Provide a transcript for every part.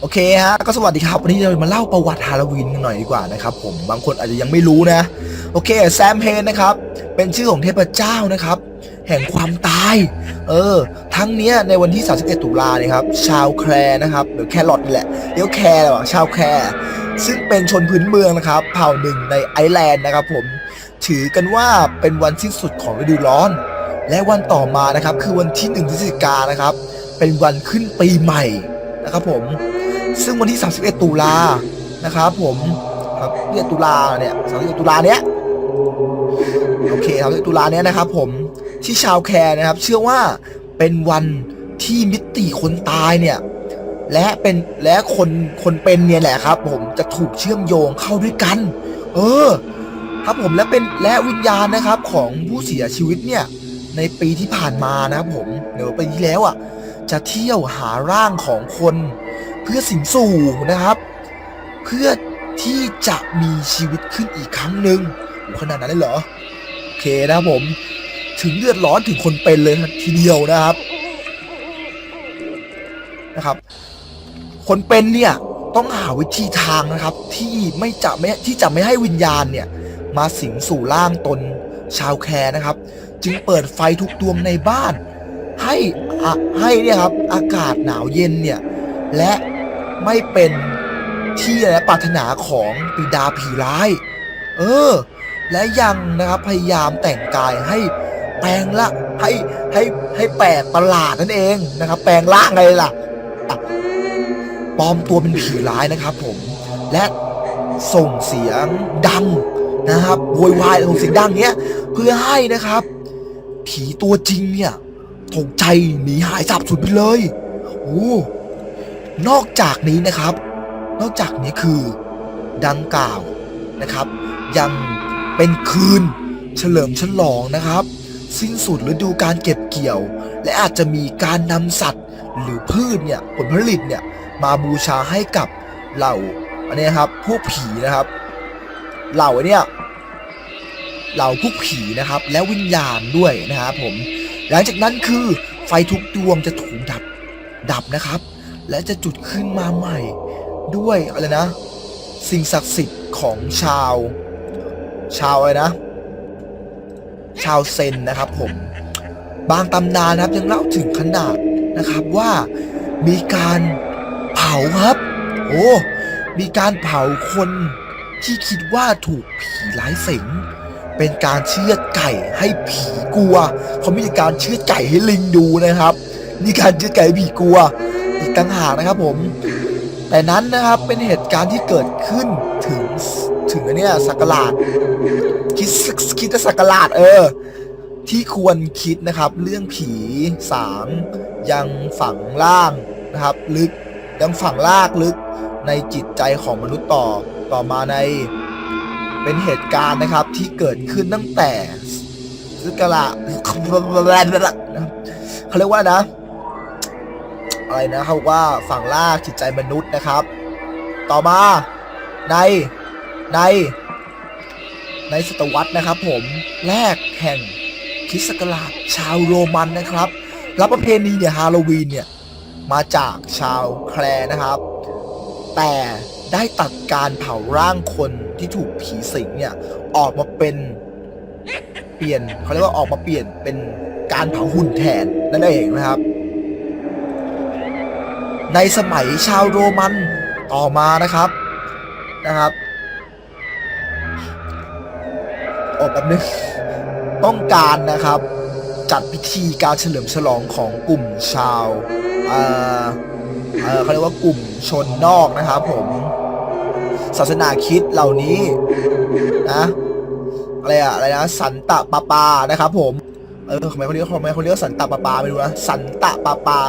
โอเคฮะก็สวัสดีครับวันนี้เรามาเล่าประวัติฮาโลวีนกันหน่อยดีกว่านะครับผมบางคนอาจจะยังไม่รู้นะ โอเคแซมเพนนะครับเป็นชื่อของเทพเจ้านะครับ แห่งความตาย เออ ทั้งเนี้ยในวันที่ 31 ตุลาเนี่ยครับชาวแคร์นะครับหรือแครอทนี่แหละเรียกว่าแคร์หละวะชาวแคร์ซึ่งเป็นชนพื้นเมืองนะครับ เผ่าหนึ่งในไอร์แลนด์นะครับผมถือกันว่าเป็นวันสิ้นสุดของฤดูร้อน และวันต่อมานะครับคือวันที่1พฤศจิกานะครับ เป็นวันขึ้นปีใหม่นะครับผม ซึ่งวันที่ 31 ตุลานะครับผมครับเนี่ยตุลาเนี่ย31ตุลาเนี้ยโอเค31ตุลาเนี้ยนะครับผมที่ชาวแคร์นะครับ เชื่อว่าเป็นวันที่มิติคนตายเนี่ย และเป็นและคนคนเป็นเนี่ยแหละครับ ผมจะถูกเชื่อมโยงเข้าด้วยกัน เออ ครับผมและเป็นและวิญญาณนะครับของผู้เสียชีวิตเนี่ย ในปีที่ผ่านมานะครับผมเดี๋ยวปีที่แล้วอะจะเที่ยวหาร่างของคน พื่อสิงสู่นะครับ เพื่อที่จะมีชีวิตขึ้นอีกครั้งหนึ่งขนาดนั้นเลยเหรอ โอเคนะผม ถึงเลือดร้อนถึงคนเป็นเลยทีเดียวนะครับนะครับ คนเป็นเนี่ยต้องหาวิธีทางนะครับ ที่ไม่จะไม่ที่จะไม่ให้วิญญาณเนี่ย มาสิงสู่ร่างตนชาวแคร์นะครับ จึงเปิดไฟทุกดวงในบ้าน ให้ให้เนี่ยครับอากาศหนาวเย็นเนี่ยและ ไม่เป็นที่และปรารถนาของปิดาผีร้าย เออ และยังนะครับพยายามแต่งกายให้แปลงละให้ให้ให้แปลกประหลาดนั่นเองนะครับ แปลงร่างอะไรล่ะปลอมตัวเป็นผีร้ายนะครับ ผมและส่งเสียงดังนะครับโวยวายส่งเสียงดังเนี้ย เพื่อให้นะครับ ผีตัวจริงเนี่ยตกใจหนีหายสับสุดไปเลย โอ้ นอกจากนี้นะครับ นอกจากนี้คือดังกล่าวนะครับ ยังเป็นคืนเฉลิมฉลองนะครับ สิ้นสุดฤดูการเก็บเกี่ยว และอาจจะมีการนำสัตว์หรือพืชเนี่ยผลผลิตเนี่ยมาบูชาให้กับเหล่าอันนี้ครับพวกผีนะครับ เหล่าเนี่ยเหล่าพวกผีนะครับ และวิญญาณด้วยนะครับผม หลังจากนั้นคือไฟทุกดวงจะถูกดับดับนะครับ และจะจุดขึ้นมาใหม่ ด้วยอะไรนะ สิ่งศักดิ์สิทธิ์ของชาว ชาวอะไรนะ ชาวเซนนะครับผม บางตำนานนะครับยังเล่าถึงขนาดนะครับว่ามีการเผาครับ โอ้มีการเผาคนที่คิดว่าถูกผีร้ายสิง เป็นการเชือดไก่ให้ผีกลัว เขามีการเชือดไก่ให้ลิงดูนะครับ นี่การเชือดไก่ให้ผีกลัว อีกต่างหากนะครับผม แต่นั้นนะครับเป็นเหตุการณ์ที่เกิดขึ้นถึงถึงเนี้ยสักราชคิดคิดสักราชเออ ที่ควรคิดนะครับ เรื่องผีสางยังฝังล่างนะครับ ลึกยังฝังลากลึกในจิตใจของมนุษย์ต่อต่อมาในเป็นเหตุการณ์นะครับที่เกิดขึ้นตั้งแต่ซึกระเขาเรียกว่านะ อะไรนะเขาบอกว่าฝั่งล่างจิตใจมนุษย์นะครับ ต่อมาในในในศตวรรษนะครับผมแรกแห่งคริสต์ศักราชชาวโรมันนะครับรับประเพณีเนี่ยฮาโลวีนเนี่ยมาจากชาวแคลร์นะครับ แต่ได้ตัดการเผาร่างคนที่ถูกผีสิงเนี่ยออกมาเป็นเปลี่ยนเขาเรียกว่าออกมาเปลี่ยนเป็นการเผาหุ่นแทนนั่นเองนะครับ ในสมัยชาวโรมันต่อมานะครับนะครับออกแบบนึงต้องการนะครับ จัดพิธีการเฉลิมฉลองของกลุ่มชาวเอ่อเอ่อเขาเรียกว่ากลุ่มชนนอกนะครับผมศาสนาคิดเหล่านี้นะอะไรอะอะไรนะสันตะปาปานะครับผมเออทำไมเขาเรียกทำไมเขาเรียกสันตะปาปาไม่รู้นะสันตะปาปา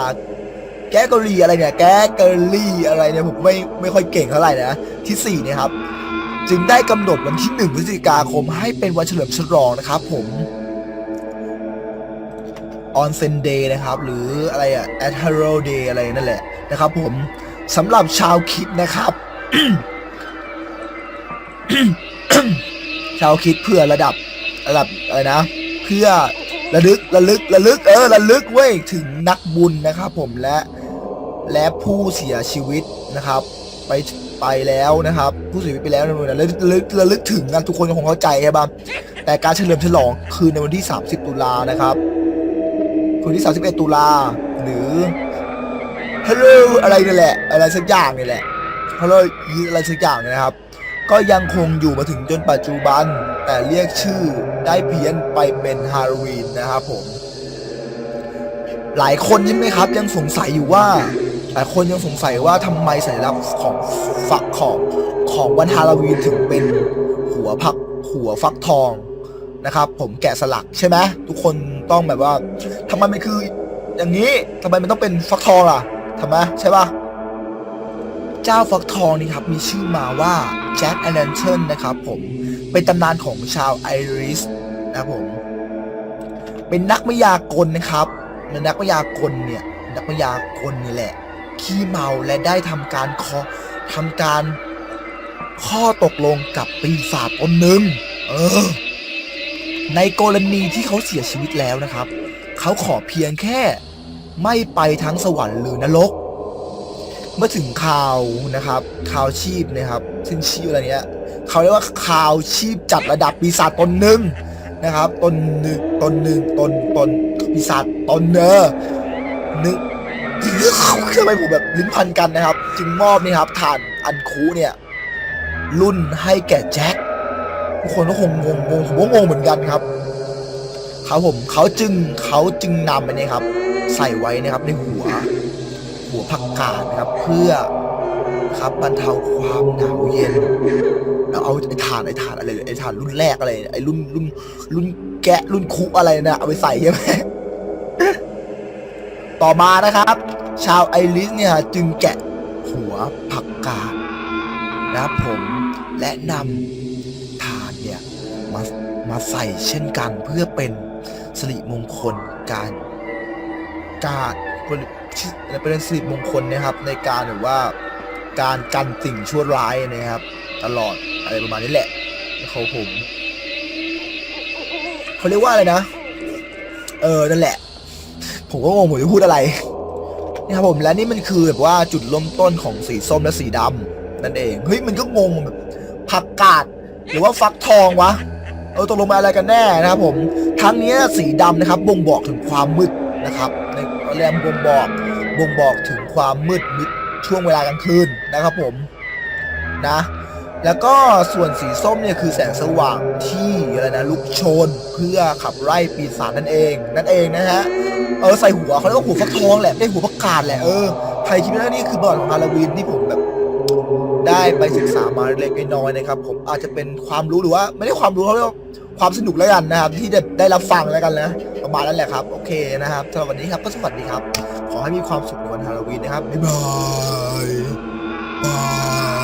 แกกะลีอะไรเนี่ย แกกะลีอะไรเนี่ยผมไม่ไม่ค่อยเก่งเท่าไหร่นะที่สี่เนี่ยครับ จึงได้กำหนดวันที่หนึ่งพฤศจิกาคม ให้เป็นวันเฉลิมฉลองนะครับผมออนเซนเดย์นะครับ หรืออะไรอะแอทเฮโรเดย์อะไรนั่นแหละนะครับผมสำหรับชาวคิดนะครับ ชาวคิดเพื่อระดับระดับอะไรนะ เพื่อระลึกระลึกระลึกเออระลึกเว้ยถึงนักบุญนะครับผมและ และผู้เสียชีวิตนะครับ ไปไปแล้วนะครับ ผู้เสียชีวิตไปแล้วนะระลึกระลึกระลึกถึงกันทุกคนคงเข้าใจใช่ปะแต่การเฉลิมฉลองคือในวันที่ 30 ตุลานะครับคืนที่ 31 ตุลาหรือฮัลโหลอะไรนี่แหละ อะไรสักอย่างนี่แหละฮัลโหลอะไรสักอย่างนะครับ ก็ยังคงอยู่มาถึงจนปัจจุบัน แต่เรียกชื่อได้เพี้ยนไปเป็นฮาโลวีนนะครับผม หลายคนใช่ไหมครับ ยังสงสัยอยู่ว่า หลายคนยังสงสัยว่าทำไมสัญลักษณ์ของฝักของของวันฮาโลวีนถึงเป็นหัวผักหัวฟักทองนะครับ ผมแกะสลักใช่ไหมทุกคนต้องแบบว่าทำไมมันคืออย่างนี้ทำไมมันต้องเป็นฟักทองล่ะทำไมใช่ปะเจ้าฟักทองนี่ครับมีชื่อมาว่าแจ็คแอนเดนเชนนะครับผมเป็นตำนานของชาวไอริสนะครับผมเป็นนักมายากลนะครับนนักมายากลเนี่ยนักมายากลนี่แหละ ขี้เมาและได้ทำการขอทำการข้อตกลงกับปีศาจตนหนึ่งเออ ในกรณีที่เขาเสียชีวิตแล้วนะครับ เขาขอเพียงแค่ไม่ไปทั้งสวรรค์หรือนรก เมื่อถึงข่าวนะครับข่าวชีพนะครับ ซึ่งชื่ออะไรเนี้ยเขาเรียกว่าข่าวชีพจัดระดับปีศาจตนหนึ่งนะครับตนหนึ่งตนหนึ่งตนตนปีศาจตนเนอหนึ่ง ทำไมผมแบบลิ้นพันกันนะครับ จึงมอบนี่ครับฐานอันคูเนี่ย รุ่นให้แก่แจ็คทุกคนก็คงงงงงผมก็งงเหมือนกันครับครับผมเขาจึงเขาจึงนำไปนี่ครับ ใส่ไว้นะครับในหัว หัวผักกาดนะครับ เพื่อครับบรรเทาความหนาวเย็นแล้วเอาไอ้ถ่านไอ้ถ่านอะไรไอ้ถ่านรุ่นแรกอะไรไอ้รุ่นรุ่นรุ่นแกะรุ่นคุอะไรนะเอาไปใส่ใช่ไหม ต่อมานะครับ ชาวไอริสเนี่ยจึงแกะหัวผักกาดนะครับผมและนำถานเนี่ยมามาใส่เช่นกันเพื่อเป็นสิริมงคลการการเป็นสิริมงคลนะครับ ในการแบบว่าการกันสิ่งชั่วร้ายนะครับ ตลอดอะไรประมาณนี้แหละเขาผมเขาเรียกว่าอะไรนะ เออนั่นแหละ ผมก็งงผมจะพูดอะไรนี่ครับผมและนี่มันคือแบบว่าจุดเริ่มต้นของสีส้มและสีดำนั่นเองเฮ้ยมันก็งงแบบผักกาดหรือว่าฟักทองวะเออตกลงมาอะไรกันแน่นะครับผมทั้งนี้สีดำนะครับบ่งบอกถึงความมืดนะครับในเรียกบ่งบอกบ่งบอกถึงความมืดมิดช่วงเวลากลางคืนนะครับผมนะแล้วก็ส่วนสีส้มเนี่ยคือแสงสว่างที่อะไรนะลุกโชน เพื่อขับไล่ปีศาจนั่นเอง นั่นเองนะฮะ เออใส่หัวเขาเรียกว่าหัวฟักทองแหละไม่หัวประกาศแหละเออใครคิดว่านี่คือบอร์ดของฮาโลวีนที่ผมแบบ ได้ไปศึกษามาเล็กน้อยนะครับ ผมอาจจะเป็นความรู้หรือว่า ไม่ได้ความรู้เขาเรียกว่าความสนุกแล้วกันนะครับ ที่ได้ได้รับฟังแล้วกันนะประมาณนั้นแหละครับ โอเคนะครับสำหรับวันนี้ครับก็สวัสดีครับ ขอให้มีความสุขในวันฮาโลวีนนะครับบ๊ายบายบาย